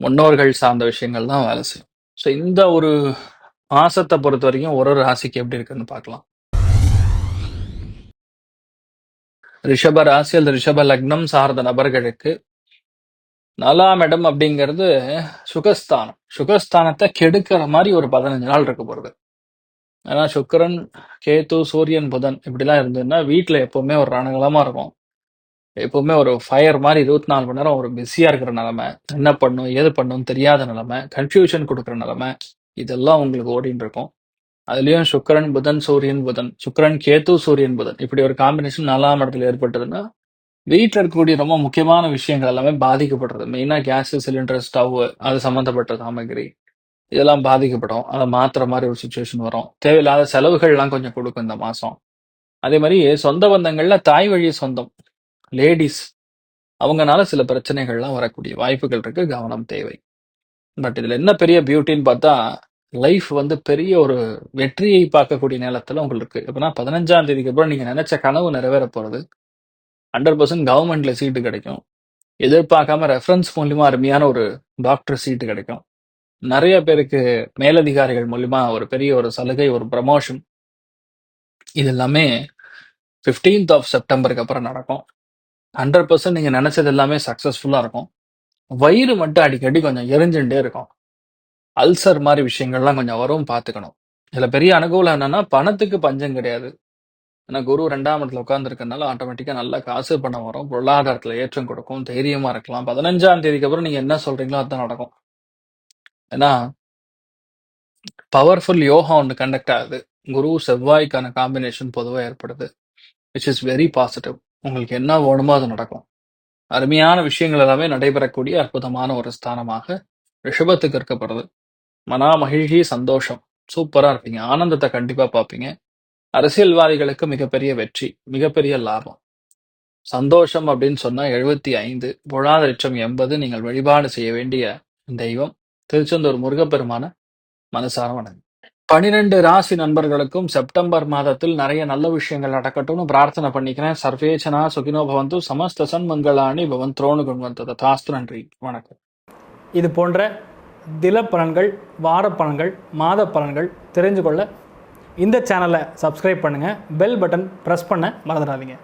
முன்னோர்கள் சார்ந்த விஷயங்கள் தான் வேலை செய்யும். ஸோ இந்த ஒரு மாசத்தை பொறுத்த வரைக்கும் ஒரு ஒரு ராசிக்கு எப்படி இருக்குன்னு பார்க்கலாம். ரிஷப ராசி அல்லது ரிஷப லக்னம் சார்ந்த நபர்களுக்கு நாலாம் இடம் அப்படிங்கிறது சுகஸ்தானம். சுகஸ்தானத்தை கெடுக்கிற மாதிரி ஒரு பதினஞ்சு நாள் இருக்க போறது. ஏன்னா சுக்கரன் கேத்து சூரியன் புதன் இப்படிலாம் இருந்ததுன்னா வீட்டுல எப்பவுமே ஒரு ரணகலமா இருக்கும். எப்பவுமே ஒரு ஃபயர் மாதிரி இருபத்தி நாலு மணி நேரம் ஒரு பிஸியா இருக்கிற நிலைமை என்ன பண்ணும் ஏது பண்ணும் தெரியாத நிலைமை கன்ஃபியூஷன் கொடுக்குற நிலைமை இதெல்லாம் உங்களுக்கு ஓடிட்டு இருக்கும் அதுலயும் சுக்கரன் புதன் சூரியன் புதன் சுக்கரன் கேத்து சூரியன் புதன் இப்படி ஒரு காம்பினேஷன் நாலாம் இடத்துல ஏற்பட்டதுன்னா வீட்டில் இருக்கக்கூடிய ரொம்ப முக்கியமான விஷயங்கள் எல்லாமே பாதிக்கப்படுறது. மெயினா கேஸ் சிலிண்டர், ஸ்டவ் அது சம்மந்தப்பட்ட சாமகிரி இதெல்லாம் பாதிக்கப்படும். அதை மாத்துற மாதிரி ஒரு சுச்சுவேஷன் வரும். தேவையில்லாத செலவுகள்லாம் கொஞ்சம் கொடுக்கும் இந்த மாசம். அதே மாதிரி சொந்த பந்தங்கள்ல தாய் வழி சொந்தம். லேடிஸ் அவங்கனால சில பிரச்சனைகள்லாம் வரக்கூடிய வாய்ப்புகள் இருக்கு. கவனம் தேவை. பட் இதுல என்ன பெரிய பியூட்டின்னு பார்த்தா, லைஃப் வந்து பெரிய ஒரு வெற்றியை பார்க்கக்கூடிய நேரத்தில் உங்களுக்கு எப்படின்னா 15ஆம் தேதிக்கு அப்புறம் நீங்கள் நினைச்ச கனவு நிறைவேற போகிறது ஹண்ட்ரட் பர்சன்ட் கவர்மெண்ட்டில் சீட்டு கிடைக்கும். எதிர்பார்க்காம ரெஃபரன்ஸ் மூலியமா அருமையான ஒரு டாக்டர் சீட்டு கிடைக்கும். நிறைய பேருக்கு மேலதிகாரிகள் மூலியமா ஒரு பெரிய ஒரு சலுகை, ஒரு ப்ரமோஷன். இது எல்லாமே 15த் ஆஃப் செப்டம்பருக்கு அப்புறம் நடக்கும். ஹண்ட்ரட் பர்சன்ட் நீங்கள் நினச்சது எல்லாமே சக்ஸஸ்ஃபுல்லாக இருக்கும். வயிறு மட்டும் அடிக்கடி கொஞ்சம் எரிஞ்சுண்டே இருக்கும். அல்சர் மாதிரி விஷயங்கள்லாம் கொஞ்சம் வரும் பார்த்துக்கணும். இதில் பெரிய அனுகூலம் என்னன்னா, பணத்துக்கு பஞ்சம் கிடையாது. ஏன்னா குரு ரெண்டாம் இடத்துல உட்காந்துருக்கனால ஆட்டோமேட்டிக்கா நல்லா காசு, பணம் வரும். பொருளாதாரத்தில் ஏற்றம் கொடுக்கும். தைரியமா இருக்கலாம். 15ஆம் தேதிக்கு அப்புறம் நீங்கள் என்ன சொல்றீங்களோ அதுதான் நடக்கும். ஏன்னா பவர்ஃபுல் யோகா ஒன்று கண்டக்ட் ஆகுது. குரு, செவ்வாய்க்கான காம்பினேஷன் பொதுவாக ஏற்படுது. Which is very positive. உங்களுக்கு என்ன வேணுமோ அது நடக்கும். அருமையான விஷயங்கள் எல்லாமே நடைபெறக்கூடிய அற்புதமான ஒரு ஸ்தானமாக ரிஷபத்துக்கு இருக்கப்படுது. மனா மகிழ்ச்சி, சந்தோஷம். சூப்பரா இருப்பீங்க. ஆனந்தத்தை கண்டிப்பா பார்ப்பீங்க. அரசியல்வாதிகளுக்கு மிகப்பெரிய வெற்றி, மிகப்பெரிய லாபம். சந்தோஷம் அப்படின்னு சொன்னா 75, பொருளாதாரம் 80 நீங்கள் வழிபாடு செய்ய வேண்டிய தெய்வம் திருச்செந்தூர் முருகப்பெருமான மனசார வணங்கு 12 ராசி நண்பர்களுக்கும் செப்டம்பர் மாதத்தில் நிறைய நல்ல விஷயங்கள் நடக்கட்டும்னு பிரார்த்தனை பண்ணிக்கிறேன். சர்வேச்சனா சுகினோ பவந்து சமஸ்த சன்மங்களாணி பவன் த்ரோணு குண்வந்த தாஸ்து நன்றி. வணக்கம். இது போன்ற தில பலன்கள் வார பலன்கள் மாத பலன்கள் தெரிஞ்சு கொள்ள இந்த சேனலை சப்ஸ்கிரைப் பண்ணுங்கள் பெல் பட்டன் ப்ரெஸ் பண்ண மறந்துடாதீங்க.